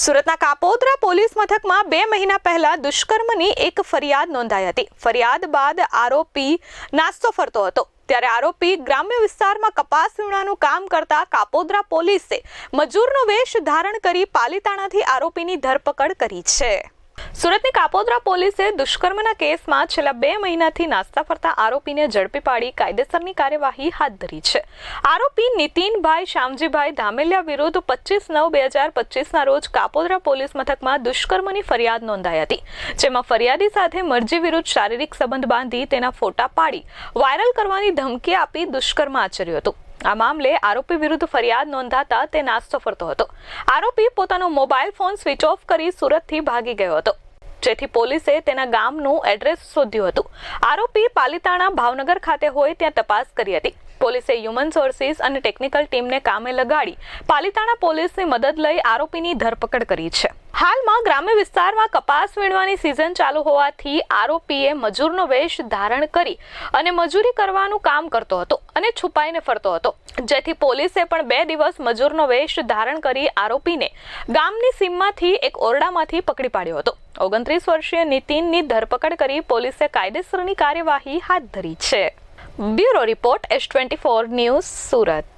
સુરતના કાપોદ્રા પોલીસ મથકમાં બે મહિના પહેલા દુષ્કર્મની એક ફરિયાદ નોંધાઈ હતી. ફરિયાદ બાદ આરોપી નાસ્તો ફરતો હતો. ત્યારે આરોપી ગ્રામ્ય વિસ્તારમાં કપાસ વીણાનું કામ કરતા કાપોદ્રા પોલીસે મજૂરનો વેશ ધારણ કરી પાલીતાણાથી આરોપીની ધરપકડ કરી છે. સુરતની કાપોદ્રા પોલીસે દુષ્કર્મના કેસમાં છેલ્લા બે મહિનાથી નાસ્તા ફરતા આરોપીને ઝડપી પાડી કાયદેસરની કાર્યવાહી હાથ ધરી છે. આરોપી નીતિનભાઈ શ્યામજીભાઈ ધામેલિયા વિરુદ્ધ પચીસ નવ બે હજાર પચીસના રોજ કાપોદ્રા પોલીસ મથકમાં દુષ્કર્મની ફરિયાદ નોંધાઈ હતી, જેમાં ફરિયાદી સાથે મરજી વિરુદ્ધ શારીરિક સંબંધ બાંધી તેના ફોટા પાડી વાયરલ કરવાની ધમકી આપી દુષ્કર્મ આચર્યું હતું. આ મામલે આરોપી વિરુદ્ધ ફરિયાદ નોંધાતા તે નાસ્તો ફરતો હતો. આરોપી પોતાનો મોબાઈલ ફોન સ્વિચ ઓફ કરી સુરતથી ભાગી ગયો હતો. જેથી પોલીસે તેના ગામનું એડ્રેસ શોધ્યું હતું. આરોપી પાલિતાણા ભાવનગર ખાતે હોય ત્યાં તપાસ કરી હતી. પોલીસે હ્યુમન સોર્સિસ અને ટેકનિકલ ટીમને કામે લગાડી પાલિતાણા પોલીસની મદદ લઈ આરોપીની ધરપકડ કરી છે. હાલમાં ગ્રામ્ય વિસ્તારમાં કપાસ વીણવાની સિઝન ચાલુ હોવાથી આરોપીએ મજૂરનો વેશ ધારણ કરી અને મજૂરી કરવાનું કામ કરતો હતો અને છુપાઈને ફરતો હતો. જેથી પોલીસે પણ બે દિવસ મજૂરનો વેશ ધારણ કરી આરોપીને ગામની સીમમાંથી એક ઓરડામાંથી પકડી પાડ્યો હતો. ઓગણત્રીસ વર્ષીય નીતિનની ધરપકડ કરી પોલીસે કાયદેસરની કાર્યવાહી હાથ ધરી છે. Bureau report S twenty four news Surat.